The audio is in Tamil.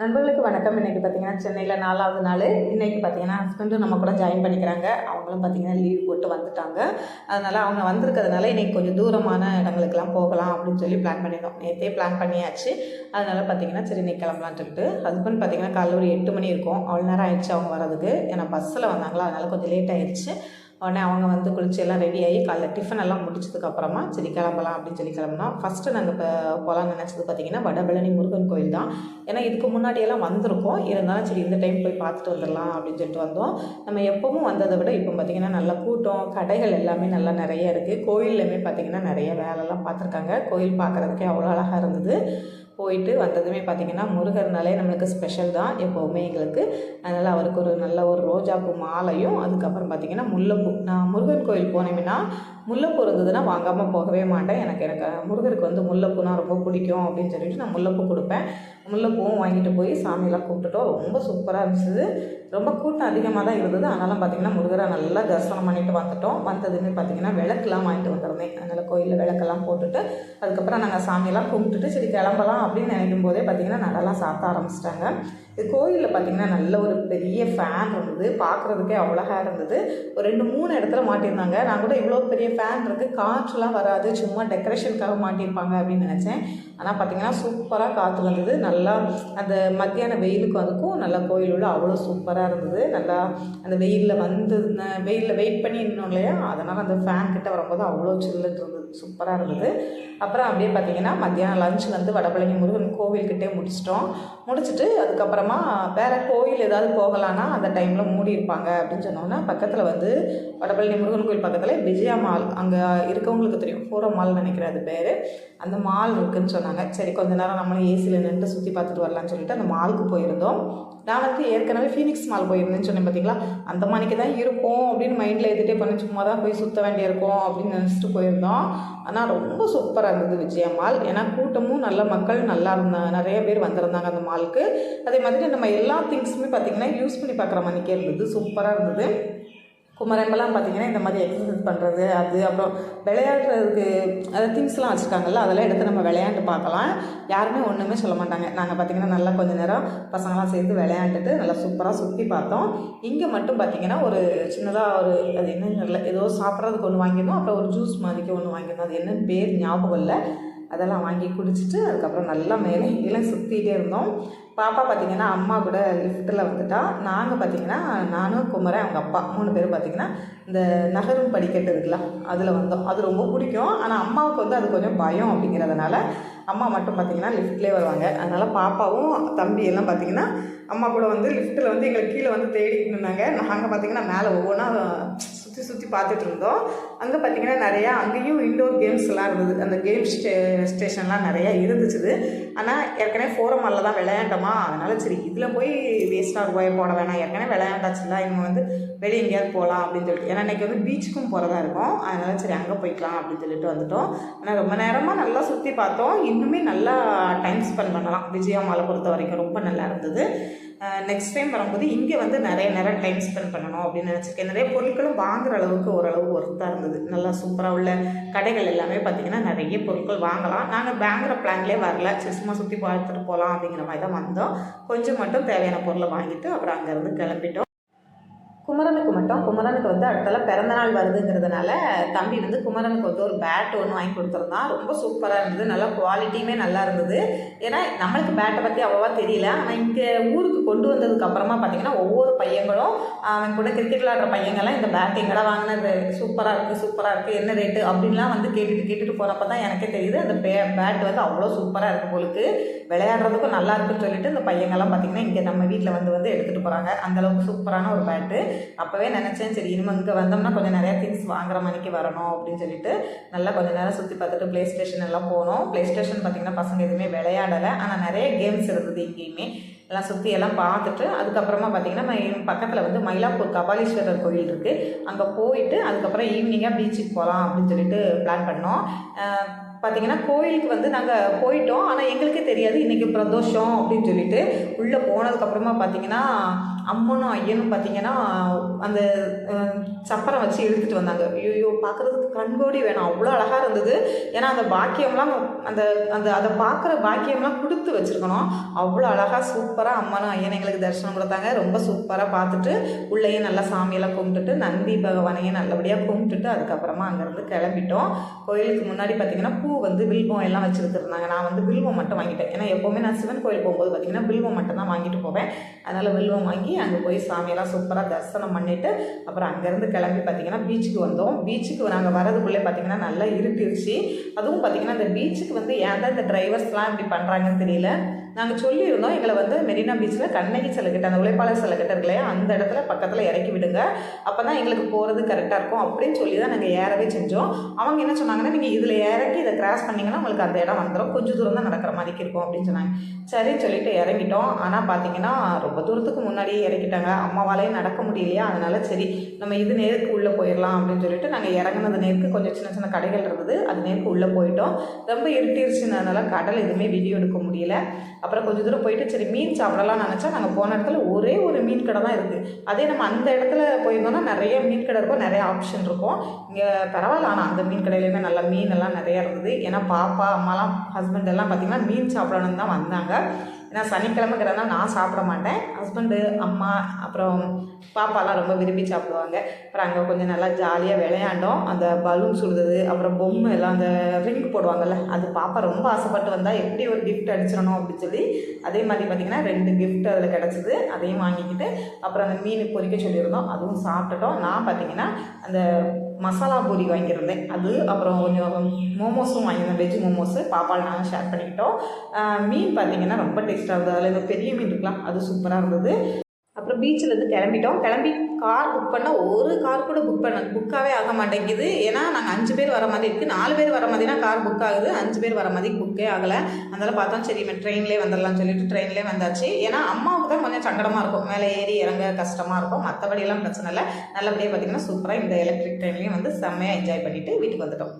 நண்பர்களுக்கு வணக்கம். இன்றைக்கி பார்த்தீங்கன்னா சென்னையில் நாலாவது நாள். இன்றைக்கி பார்த்தீங்கன்னா ஹஸ்பண்டும் நம்ம கூட ஜாயின் பண்ணிக்கிறாங்க. அவங்களும் பார்த்தீங்கன்னா லீவ் போட்டு வந்துட்டாங்க. அதனால் அவங்க வந்திருக்கிறதுனால இன்றைக்கி கொஞ்சம் தூரமான இடங்களுக்கெல்லாம் போகலாம் அப்படின்னு சொல்லி பிளான் பண்ணியிருந்தோம் நேற்றே பிளான் பண்ணியாச்சு. அதனால் பார்த்தீங்கன்னா சரி இன்னைக்கு கிளம்பலான்னு சொல்லிட்டு ஹஸ்பண்ட் பார்த்தீங்கன்னா காலையில் ஒரு எட்டு மணி இருக்கும். அவ்வளோ நேரம் ஆயிடுச்சு அவங்க வரதுக்கு ஏன்னா பஸ்ஸில் வந்தாங்களா? அதனால் கொஞ்சம் லேட் ஆயிடுச்சு. உடனே அவங்க வந்து குளிச்சு எல்லாம் ரெடி ஆகி காலைல டிஃபன் எல்லாம் முடிச்சதுக்கப்புறமா சரி கிளம்பலாம் அப்படின்னு சொல்லி கிளம்புனா ஃபஸ்ட்டு நாங்கள் இப்போ போகலான்னு நினச்சது பார்த்தீங்கன்னா வடபழனி முருகன் கோயில் தான். ஏன்னா இதுக்கு முன்னாடியெல்லாம் வந்திருக்கோம். இருந்தாலும் சரி இந்த டைம் போய் பார்த்துட்டு வந்துடலாம் அப்படின்னு சொல்லிட்டு வந்தோம். நம்ம எப்பவும் வந்ததை விட இப்போ பார்த்திங்கன்னா நல்ல கூட்டம் கடைகள் எல்லாமே நல்லா நிறைய இருக்குது கோயில்லையுமே பார்த்திங்கன்னா நிறைய வேலைலாம் பார்த்துருக்காங்க. கோயில் பார்க்குறதுக்கே அவ்வளோ அழகாக இருந்தது. போயிட்டு வந்ததுமே பார்த்திங்கன்னா முருகர்னாலே நம்மளுக்கு ஸ்பெஷல் தான் எப்போவுமே எங்களுக்கு. அதனால் அவருக்கு ஒரு நல்ல ஒரு ரோஜாப்பூ மாலையும் அதுக்கப்புறம் பார்த்திங்கன்னா முல்லைப்பூ. நான் முருகன் கோயில் போனேன்னா முல்லைப்பூ இருந்ததுன்னா வாங்காமல் போகவே மாட்டேன். எனக்கு எனக்கு முருகருக்கு வந்து முல்லைப்பூனா ரொம்ப பிடிக்கும் அப்படின்னு சொல்லிட்டு நான் முல்லைப்பூ கொடுப்பேன். முல்லைப்பூவும் வாங்கிட்டு போய் சாமியெல்லாம் கூப்பிட்டுட்டோம் ரொம்ப சூப்பராக இருந்துச்சு. ரொம்ப கூட்டம் அதிகமாக தான் இருந்தது. ஆனாலும் பார்த்திங்கன்னா முருகரை நல்லா தரிசனம் பண்ணிட்டு வந்துட்டோம். வந்ததுமே பார்த்திங்கன்னா விளக்குலாம் வாங்கிட்டு வந்துருந்தேன். அதனால் கோயிலில் விளக்கெல்லாம் போட்டுட்டு அதுக்கப்புறம் நாங்கள் சாமியெல்லாம் கும்பிட்டுட்டு சரி கிளம்பலாம் அப்படின்னு நினைக்கும் போதே பார்த்திங்கன்னா நடலாம் சாத்த ஆரம்பிச்சிட்டாங்க. இது கோயிலில் பார்த்திங்கன்னா நல்ல ஒரு பெரிய ஃபேன் இருந்தது. பார்க்குறதுக்கே அவ்வளோகா இருந்தது. ஒரு ரெண்டு மூணு இடத்துல மாட்டியிருந்தாங்க. நான் கூட இவ்வளோ பெரிய ஃபேன் இருக்குது காற்றுலாம் வராது. சும்மா டெக்கரேஷனுக்காக மாட்டியிருப்பாங்க அப்படின்னு நினச்சேன். ஆனால் பார்த்திங்கன்னா சூப்பராக காற்று வந்தது. நல்லா அந்த மத்தியான வெயிலுக்கு அதுக்கும் நல்லா கோயில் உள்ள அவ்வளோ சூப்பராக இருந்தது. நல்லா அந்த வெயிலில் வந்து வெயிலில் வெயிட் பண்ணி இருந்தோம் இல்லையா? அதனால் அந்த ஃபேன் கிட்ட வரும்போது அவ்வளோ சில்லுன்னு இருந்தது. சூப்பராக இருந்தது. அப்புறம் அப்படியே பார்த்தீங்கன்னா மத்தியானம் லஞ்ச் வந்து வடபழனி முருகன் கோவில்கிட்டே முடிச்சிட்டோம். முடிச்சுட்டு அதுக்கப்புறமா வேறு கோயில் ஏதாவது போகலான்னா அந்த டைமில் மூடி இருப்பாங்க அப்படின்னு சொன்னோன்னா பக்கத்தில் வந்து வடபழனி முருகன் கோயில் பக்கத்தில் விஜயா மால் அங்கே இருக்கவங்களுக்கு தெரியும். ஃபோரோ மால் நினைக்கிறேன் அது பேர். அந்த மால் இருக்குதுன்னு சொன்னாங்க. சரி கொஞ்ச நேரம் நம்மளும் ஏசியில் நின்று சுற்றி பார்த்துட்டு வரலான்னு சொல்லிட்டு அந்த மாலுக்கு போயிருந்தோம். நான் வந்து ஏற்கனவே ஃபீனிக்ஸ் மால் போயிருந்தேன்னு சொன்னேன் பார்த்தீங்களா அந்த மணிக்கு தான் இருக்கும் அப்படின்னு மைண்டில் எழுதிட்டே பண்ணி சும்மா தான் போய் சுற்ற வேண்டியிருக்கும் அப்படின்னு நினச்சிட்டு போயிருந்தோம். ஆனால் ரொம்ப சூப்பராக இருந்தது விஜயா மால். ஏன்னா கூட்டமும் நல்ல மக்கள் நல்லா இருந்தாங்க நிறைய பேர் வந்திருந்தாங்க அந்த மாலுக்கு. அதே மாதிரி நம்ம எல்லா திங்ஸுமே பார்த்திங்கன்னா யூஸ் பண்ணி பார்க்குற மணிக்கே இருந்தது. சூப்பராக இருந்தது. குமரம்பெல்லாம் பார்த்தீங்கன்னா இந்த மாதிரி எக்ஸசைஸ் பண்ணுறது அது அப்புறம் விளையாடுறதுக்கு அதாவது திங்ஸ்லாம் வச்சுருக்காங்கல்ல அதெல்லாம் எடுத்து நம்ம விளையாண்டு பார்க்கலாம். யாருமே ஒன்றுமே சொல்ல மாட்டாங்க. நாங்கள் பார்த்தீங்கன்னா நல்லா கொஞ்சம் நேரம் பசங்களாம் சேர்ந்து விளையாண்டுட்டு நல்லா சூப்பராக சுற்றி பார்த்தோம். இங்கே மட்டும் பார்த்தீங்கன்னா ஒரு சின்னதாக ஒரு அது என்னன்னு தெரியல. ஏதோ சாப்பிட்றதுக்கு ஒன்று வாங்கியிருந்தோம். அப்புறம் ஒரு ஜூஸ் மாதிரிக்கு ஒன்று வாங்கியிருந்தோம். அது என்னன்னு பேர் ஞாபகம் இல்லை. அதெல்லாம் வாங்கி குடிச்சிட்டு அதுக்கப்புறம் நல்லா மேலே இங்கெல்லாம் சுற்றிக்கிட்டே இருந்தோம். பாப்பா பார்த்திங்கன்னா அம்மா கூட லிஃப்ட்டில் வந்துட்டா. நாங்கள் பார்த்திங்கன்னா நானும் குமரன் அவங்க அப்பா மூணு பேரும் பார்த்திங்கன்னா இந்த நகரும் படிக்கட்டு இருக்குல்ல அதில் வந்தோம். அது ரொம்ப பிடிக்கும். ஆனால் அம்மாவுக்கு வந்து அது கொஞ்சம் பயம் அப்படிங்கிறதுனால அம்மா மட்டும் பார்த்திங்கன்னா லிஃப்ட்லேயே வருவாங்க. அதனால் பாப்பாவும் தம்பி எல்லாம் பார்த்திங்கன்னா அம்மா கூட வந்து லிஃப்ட்டில் வந்து எங்களுக்கு கீழே வந்து தேடிட்டு இருந்தாங்க நாங்கள் பார்த்திங்கன்னா மேலே ஒவ்வொன்றா சுற்றி சுற்றி பார்த்துட்டு இருந்தோம். அங்கே பார்த்திங்கன்னா நிறையா அங்கேயும் இன்டோர் கேம்ஸ்லாம் இருந்தது. அந்த கேம் ஸ்டே ஸ்டேஷன்லாம் நிறையா இருந்துச்சு ஆனால் ஏற்கனவே ஃபோரம் மாலில் தான் விளையாண்டோமா? அதனால் சரி இதில் போய் வேஸ்ட்டாக ரூபாய் போட வேணாம். ஏற்கனவே விளையாண்டாச்சுல இவங்க வந்து வெளியே எங்கேயாவது போகலாம் அப்படின்னு சொல்லிட்டு. ஏன்னா இன்றைக்கி வந்து பீச்சுக்கும் போகிறதா இருக்கும். அதனால் சரி அங்கே போய்க்கலாம் அப்படின்னு சொல்லிட்டு வந்துட்டோம். ஆனால் ரொம்ப நேரமாக நல்லா சுற்றி பார்த்தோம். இன்னுமே நல்லா டைம் ஸ்பெண்ட் பண்ணலாம். விஜயா மாலை பொறுத்த வரைக்கும் ரொம்ப நல்லா இருந்தது. நெக்ஸ்ட் டைம் வரும்போது இங்கே வந்து நிறைய நேரம் டைம் ஸ்பெண்ட் பண்ணணும் அப்படின்னு நினச்சிருக்கேன். நிறைய பொருட்களும் வாங்குற அளவுக்கு ஓரளவு ஒர்த்தாக இருந்தது. நல்லா சூப்பராக உள்ள கடைகள் எல்லாமே பார்த்திங்கன்னா நிறைய பொருட்கள் வாங்கலாம். நாங்கள் வாங்குற பிளான்லேயே வரல. சும்மா சுற்றி பார்த்துட்டு போகலாம் அப்படிங்கிற மாதிரி தான் வந்தோம். கொஞ்சம் மட்டும் தேவையான பொருளை வாங்கிட்டு அப்புறம் அங்கேருந்து கிளம்பிட்டோம். குமரனுக்கு மட்டும் குமரனுக்கு வந்து அடுத்தால பிறந்த நாள் வருதுங்கிறதுனால தம்பி வந்து குமரனுக்கு வந்து ஒரு பேட் ஒன்று வாங்கி கொடுத்துருந்தான். ரொம்ப சூப்பராக இருந்தது. நல்லா குவாலிட்டியுமே நல்லா இருந்தது. ஏன்னா நம்மளுக்கு பேட்டை பற்றி அவ்வளோவா தெரியல. ஆனால் இங்கே ஊருக்கு கொண்டு வந்ததுக்கு அப்புறமா பார்த்தீங்கன்னா ஒவ்வொரு பையங்களும் அவன் கூட கிரிக்கெட் விளாடுற பையங்கள்லாம் இந்த பேட் எங்கடா வாங்கினது? சூப்பராக இருக்குது சூப்பராக இருக்குது என்ன ரேட்டு அப்படின்லாம் வந்து கேட்டுட்டு கேட்டுட்டு போகிறப்ப தான் எனக்கே தெரியுது. அந்த பே பேட் வந்து அவ்வளோ சூப்பராக இருக்குது போலுக்கு. விளையாடுறதுக்கும் நல்லா இருக்குன்னு சொல்லிட்டு இந்த பையங்கள்லாம் பார்த்திங்கன்னா இங்கே நம்ம வீட்டில் வந்து வந்து எடுத்துகிட்டு போகிறாங்க அந்தளவுக்கு சூப்பரான ஒரு பேட்டு அப்போவே நினச்சேன் சரி இனிமேல் இங்கே வந்தோம்னா கொஞ்சம் நிறையா திங்ஸ் வாங்குற மணிக்கு வரணும் அப்படின்னு சொல்லிட்டு நல்லா கொஞ்சம் நேரம் சுற்றி பார்த்துட்டு ப்ளே ஸ்டேஷன் எல்லாம் போனோம். ப்ளே ஸ்டேஷன் பார்த்திங்கன்னா பசங்க எதுவுமே விளையாடலை. ஆனால் நிறைய கேம்ஸ் இருந்தது இங்கேயுமே. எல்லாம் சுற்றி எல்லாம் பார்த்துட்டு அதுக்கப்புறமா பார்த்திங்கன்னா பக்கத்தில் வந்து மயிலாப்பூர் கபாலீஸ்வரர் கோயில் இருக்குது அங்கே போயிட்டு அதுக்கப்புறம் ஈவினிங்காக பீச்சுக்கு போகலாம் அப்படின்னு சொல்லிட்டு பிளான் பண்ணோம். பார்த்தீங்கன்னா கோயிலுக்கு வந்து நாங்கள் போயிட்டோம். ஆனால் எங்களுக்கே தெரியாது இன்றைக்கி பிரதோஷம் அப்படின்னு சொல்லிட்டு. உள்ளே போனதுக்கப்புறமா பார்த்தீங்கன்னா அம்மனும் ஐயனும் பார்த்தீங்கன்னா அந்த சப்பரம் வச்சு இழுத்துட்டு வந்தாங்க. ஐயோ பார்க்குறதுக்கு கண்கோடி வேணும். அவ்வளோ அழகாக இருந்தது. ஏன்னா அந்த பாக்கியம்லாம் அந்த அந்த அதை பார்க்குற பாக்கியம்லாம் கொடுத்து வச்சுருக்கணும். அவ்வளோ அழகாக சூப்பராக அம்மனும் ஐயன் எங்களுக்கு தரிசனம் கொடுத்தாங்க. ரொம்ப சூப்பராக பார்த்துட்டு உள்ளேயே நல்லா சாமியெல்லாம் கும்பிட்டுட்டு நந்தி பகவானையும் நல்லபடியாக கும்பிட்டுட்டு அதுக்கப்புறமா அங்கேருந்து கிளம்பிட்டோம். கோயிலுக்கு முன்னாடி பார்த்தீங்கன்னா பூ வந்து வில்வம் எல்லாம் வச்சுருந்துருந்தாங்க நான் வந்து வில்வம் மட்டும் வாங்கிட்டேன். ஏன்னா எப்போவுமே நான் சிவன் கோயில் போகும்போது பார்த்தீங்கன்னா வில்வம் மட்டும் தான் வாங்கிட்டு போவேன். அதனால் வில்வம் வாங்கி அங்கே போய் சாமியெல்லாம் சூப்பராக தரிசனம் பண்ணிவிட்டு அப்புறம் அங்கேருந்து கிளம்பி பார்த்தீங்கன்னா பீச்சுக்கு வந்தோம். பீச்சுக்கு நாங்கள் வரதுக்குள்ளே பார்த்தீங்கன்னா நல்லா இருட்டிருச்சு. அதுவும் பார்த்திங்கன்னா இந்த பீச்சுக்கு வந்து ஏன் தான் இந்த டிரைவர்ஸ்லாம் இப்படி பண்ணுறாங்கன்னு தெரியல. நாங்கள் சொல்லியிருந்தோம் எங்களை வந்து மெரினா பீச்சில் கண்ணகி சிலைக்கிட்ட அந்த உழைப்பாளர் சிலைக்கிட்ட இருக்கு இல்லையா அந்த இடத்துல பக்கத்தில் இறக்கி விடுங்க. அப்போ தான் எங்களுக்கு போகிறது கரெக்டாக இருக்கும். அப்படின்னு சொல்லி தான் நாங்கள் ஏறவே செஞ்சோம். அவங்க என்ன சொன்னாங்கன்னா நீங்கள் இதில் இறக்கி இதை கிராஸ் பண்ணிங்கன்னா உங்களுக்கு அந்த இடம் வந்துடும் கொஞ்சம் தூரம் தான் நடக்கிற மாதிரி இருக்கும் அப்படின்னு சொன்னாங்க. சரின்னு சொல்லிட்டு இறங்கிட்டோம். ஆனால் பார்த்தீங்கன்னா ரொம்ப தூரத்துக்கு முன்னாடியே இறக்கிட்டாங்க. அம்மாவாலேயே நடக்க முடியலையா? அதனால சரி நம்ம இது நேருக்கு உள்ளே போயிடலாம் அப்படின்னு சொல்லிட்டு நாங்கள் இறங்கினது நேருக்கு கொஞ்சம் சின்ன சின்ன கடைகள் இருந்தது. அது நேருக்கு உள்ளே போயிட்டோம். ரொம்ப இருட்டிருச்சுனால கடல் எதுவுமே வீடியோ எடுக்க முடியல. அப்புறம் கொஞ்சம் தூரம் போயிட்டு சரி மீன் சாப்பிடலாம்னு நினச்சா நாங்கள் போன இடத்துல ஒரே ஒரு மீன் கடை தான் இருக்குது அதே நம்ம அந்த இடத்துல போயிருந்தோம்னா நிறைய மீன் கடை இருக்கும். நிறைய ஆப்ஷன் இருக்கும். இங்கே பரவாயில்ல. ஆனால் அந்த மீன் கடையிலையுமே நல்லா மீன் எல்லாம் நிறையா இருந்தது. ஏன்னா பாப்பா அம்மாலாம் ஹஸ்பண்ட் எல்லாம் பார்த்திங்கன்னா மீன் சாப்பிடணும்னு தான் வந்தாங்க. ஏன்னா சனிக்கிழமைங்கிறதுனால நான் சாப்பிட மாட்டேன். ஹஸ்பண்டு அம்மா அப்புறம் பாப்பாலாம் ரொம்ப விரும்பி சாப்பிடுவாங்க. அப்புறம் அங்கே கொஞ்சம் நல்லா ஜாலியாக விளையாண்டோம். அந்த பலூன் சுடுறது அப்புறம் பொம்மை எல்லாம் அந்த ரிங் போடுவாங்கல்ல அது பாப்பா ரொம்ப ஆசைப்பட்டு வந்தால் எப்படி ஒரு கிஃப்ட் அடிச்சிடணும் அப்படின்னு சொல்லி அதே மாதிரி பார்த்திங்கன்னா ரெண்டு கிஃப்ட் அதில் கிடச்சிது. அதையும் வாங்கிக்கிட்டு அப்புறம் அந்த மீன் பொரிக்க சொல்லியிருந்தோம். அதுவும் சாப்பிட்டுட்டோம். நான் பார்த்தீங்கன்னா அந்த மசாலா பூரி வாங்கியிருந்தேன். அது அப்புறம் கொஞ்சம் மோமோஸும் வாங்கியிருந்தேன். வெஜ் மோமோஸு. பாப்பாவில் நாங்கள் ஷேர் பண்ணிக்கிட்டோம். மீன் பார்த்தீங்கன்னா ரொம்ப டேஸ்ட் டேஸ்ட்டாக இருந்தது அதில் இந்த பெரிய மீன் இருக்கலாம் அது சூப்பராக இருந்தது. அப்புறம் பீச்சில் இருந்து கிளம்பிட்டோம். கிளம்பி கார் புக் பண்ணால் ஒரு கார் கூட புக் பண்ண புக்காகவே ஆக மாட்டேங்குது. ஏன்னா நாங்கள் அஞ்சு பேர் வர மாதிரி இருக்குது நாலு பேர் வர மாதிரினா கார் புக் ஆகுது. அஞ்சு பேர் வர மாதிரி புக்கே ஆகலை. அதனால் பார்த்தோம் சரி ட்ரெயின்லேயே வந்துடலாம்னு சொல்லிட்டு ட்ரெயின்லேயே வந்தாச்சு. ஏன்னா அம்மாவுக்கு தான் கொஞ்சம் சங்கடமாக இருக்கும். மேலே ஏறி இறங்க கஷ்டமாக இருக்கும். மற்றபடியெல்லாம் பிரச்சனை இல்லை. நல்லபடியாக பார்த்தீங்கன்னா சூப்பராக இந்த எலக்ட்ரிக் ட்ரெயின்லேயும் வந்து செம்மையாக என்ஜாய் பண்ணிவிட்டு வீட்டுக்கு வந்துட்டோம்.